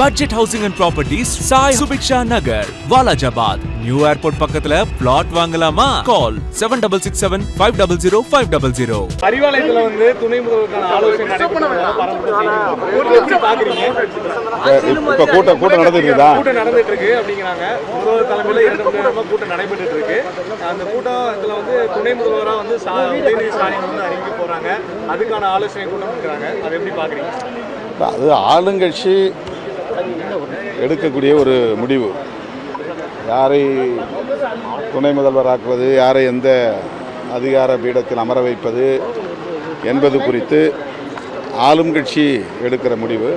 Budget housing and properties Sai Subiksha Nagar Walajabad new airport பக்கத்துல plot வாங்கலாமா? Call seven double six seven five double zero five double zero அறிவாலயத்துல வந்து துணை முதல்வருக்கான ஆலோசனை இப்போ கூட்டம் கூட்டம் நடந்துருக்குதா கூட்டம் நடந்துட்டு இருக்கு அப்படிங்கிறாங்க. முதல்வர் தலைமையில இரண்டு கூட்டம் நடைபெற்றுட்டு இருக்கு. அந்த கூட்டத்துல வந்து துணை முதல்வரா வந்து சா- உதயநிதி ஸ்டாலின் வந்து அறிவிக்க போறாங்க. அதுக்கான ஆலோசனை கூட்டம் இருக்கிறாங்க அதை எப்படி பாக்குறீங்க? அது ஆளுங்கட்சி எடுக்கக்கூடிய ஒரு முடிவு. யாரை துணை முதல்வராக்குவது யாரை எந்த அதிகார பீடத்தில் அமர வைப்பது என்பது குறித்து ஆளும் கட்சி எடுக்கிற முடிவு.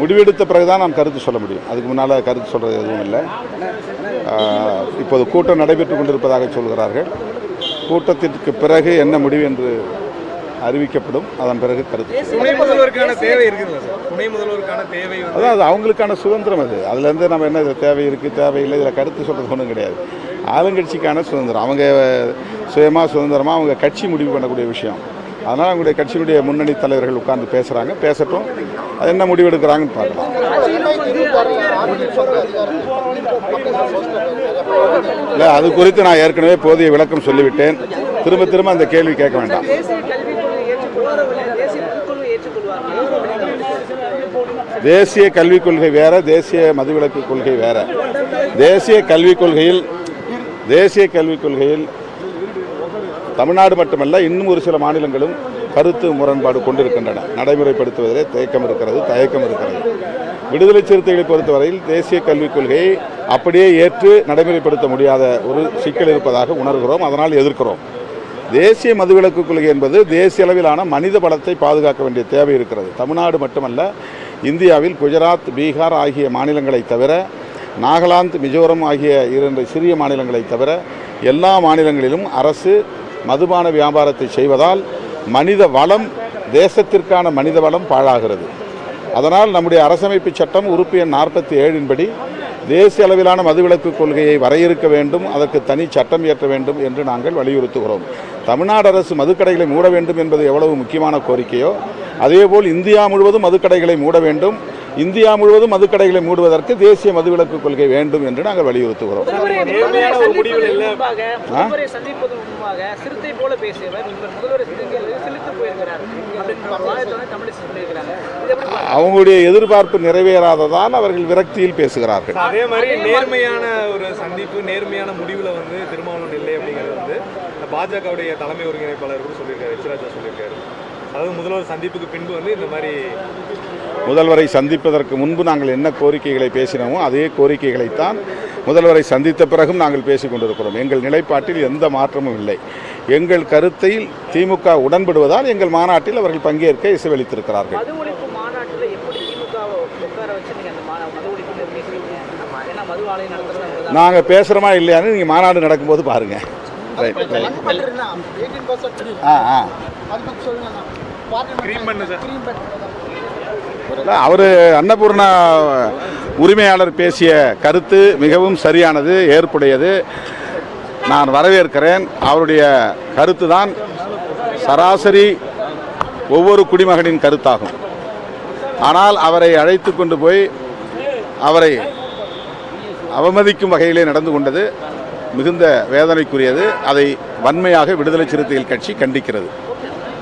முடிவெடுத்த பிறகுதான் நாம் கருத்து சொல்ல முடியும். அதுக்கு முன்னால் கருத்து சொல்கிறது எதுவும் இல்லை. இப்போது கூட்டம் நடைபெற்று கொண்டிருப்பதாக சொல்கிறார்கள். கூட்டத்திற்கு பிறகு என்ன முடிவு என்று அறிவிக்கப்படும். அதன் பிறகு கருத்து. துணை முதல்வருக்கான தேவை வந்து அதான் அது அவங்களுக்கான சுதந்திரம் அது. அதுலேருந்து நம்ம என்ன இது தேவை இருக்குது தேவையில்லை இதில் கருத்து சொல்கிறது ஒன்றும் கிடையாது. ஆளுங்கட்சிக்கான சுதந்திரம். அவங்க சுயமாக சுதந்திரமாக அவங்க கட்சி முடிவு பண்ணக்கூடிய விஷயம். அதனால் அவங்களுடைய கட்சியினுடைய முன்னணி தலைவர்கள் உட்கார்ந்து பேசுகிறாங்க பேசட்டும். அது என்ன முடிவு எடுக்கிறாங்கன்னு பார்க்கலாம். இல்லை அது குறித்து நான் ஏற்கனவே போதிய விளக்கம் சொல்லிவிட்டேன். திரும்ப திரும்ப அந்த கேள்வி கேட்க வேண்டாம் தேசிய கல்விக் கொள்கை ஏற்றுக்கொள்வார்கள் தேசிய புதுக்கொள்கை ஏற்றுக்கொள்வார்கள் தேசிய கல்விக் கொள்கை வேற தேசிய மதுவிலக்கு கொள்கை வேற. தேசிய கல்விக் கொள்கையில் தேசிய கல்விக் கொள்கையில் தமிழ்நாடு மட்டுமல்ல இன்னும் ஒரு சில மாநிலங்களும் கருத்து முரண்பாடு கொண்டிருக்கின்றன. நடைமுறைப்படுத்துவதிலே தயக்கம் இருக்கிறது தயக்கம் இருக்கிறது. விடுதலை சிறுத்தைகளை பொறுத்தவரையில் தேசிய கல்விக் கொள்கையை அப்படியே ஏற்று நடைமுறைப்படுத்த முடியாத ஒரு சிக்கல் இருப்பதாக உணர்கிறோம் அதனால் எதிர்க்கிறோம். தேசிய மதுவிலக்கு கொள்கை என்பது தேசிய அளவிலான மனித பலத்தை பாதுகாக்க வேண்டிய தேவை இருக்கிறது. தமிழ்நாடு மட்டுமல்ல இந்தியாவில் குஜராத் பீகார் ஆகிய மாநிலங்களை தவிர நாகாலாந்து மிசோரம் ஆகிய இரண்டு சிறிய மாநிலங்களை தவிர எல்லா மாநிலங்களிலும் அரசு மதுபான வியாபாரத்தை செய்வதால் மனித வளம் தேசத்திற்கான மனித வளம் பாழாகிறது. அதனால் நம்முடைய அரசமைப்பு சட்டம் உறுப்பு எண் நாற்பத்தி ஏழின்படி தேசிய அளவிலான மதுவிலக்கு கொள்கையை வரையறுக்க வேண்டும் அதற்கு தனி சட்டம் இயற்ற வேண்டும் என்று நாங்கள் வலியுறுத்துகிறோம். தமிழ்நாடு அரசு மதுக்கடைகளை மூட வேண்டும் என்பது எவ்வளவு முக்கியமான கோரிக்கையோ அதேபோல் இந்தியா முழுவதும் மதுக்கடைகளை மூட வேண்டும். இந்தியா முழுவதும் மதுக்கடைகளை மூடுவதற்கு தேசிய மதுவிலக்கு கொள்கை வேண்டும் என்று நாங்கள் வலியுறுத்துகிறோம்? அவங்களுடைய எதிர்பார்ப்பு நிறைவேறாததால் அவர்கள் விரக்தியில் பேசுகிறார்கள். அதே மாதிரி நேர்மையான ஒரு சந்திப்பு நேர்மையான முடிவுல வந்து திருமாவளவன் இல்லை அப்படிங்கிறது வந்து பாஜகவுடைய தலைமை ஒருங்கிணைப்பாளர் கூட சொல்லியிருக்காரு எச் ராஜா சொல்லியிருக்காரு. அதாவது முதல்வர் சந்திப்புக்கு பின்பு வந்து இந்த மாதிரி முதல்வரை சந்திப்பதற்கு முன்பு நாங்கள் என்ன கோரிக்கைகளை பேசினோமோ அதே கோரிக்கைகளைத்தான் முதல்வரை சந்தித்த பிறகும் நாங்கள் பேசிக் கொண்டிருக்கிறோம். எங்கள் நிலைப்பாட்டில் எந்த மாற்றமும் இல்லை. எங்கள் கருத்தில் திமுக உடன்படுவதால் எங்கள் மாநாட்டில் அவர்கள் பங்கேற்க இசைவளித்திருக்கிறார்கள் தான். நாங்கள் பேசுகிறோமா இல்லையான்னு நீங்கள் மாநாடு நடக்கும்போது பாருங்கள் ரைட் ரைட் ஆ ஆ. அவர் அன்னபூர்ணா உரிமையாளர் பேசிய கருத்து மிகவும் சரியானது ஏற்புடையது. நான் வரவேற்கிறேன். அவருடைய கருத்து தான் சராசரி ஒவ்வொரு குடிமகனின் கருத்தாகும். ஆனால் அவரை அழைத்து கொண்டு போய் அவரை அவமதிக்கும் வகையிலே நடந்து கொண்டது மிகுந்த வேதனைக்குரியது. அதை வன்மையாக விடுதலை சிறுத்தைகள் கட்சி கண்டிக்கிறது.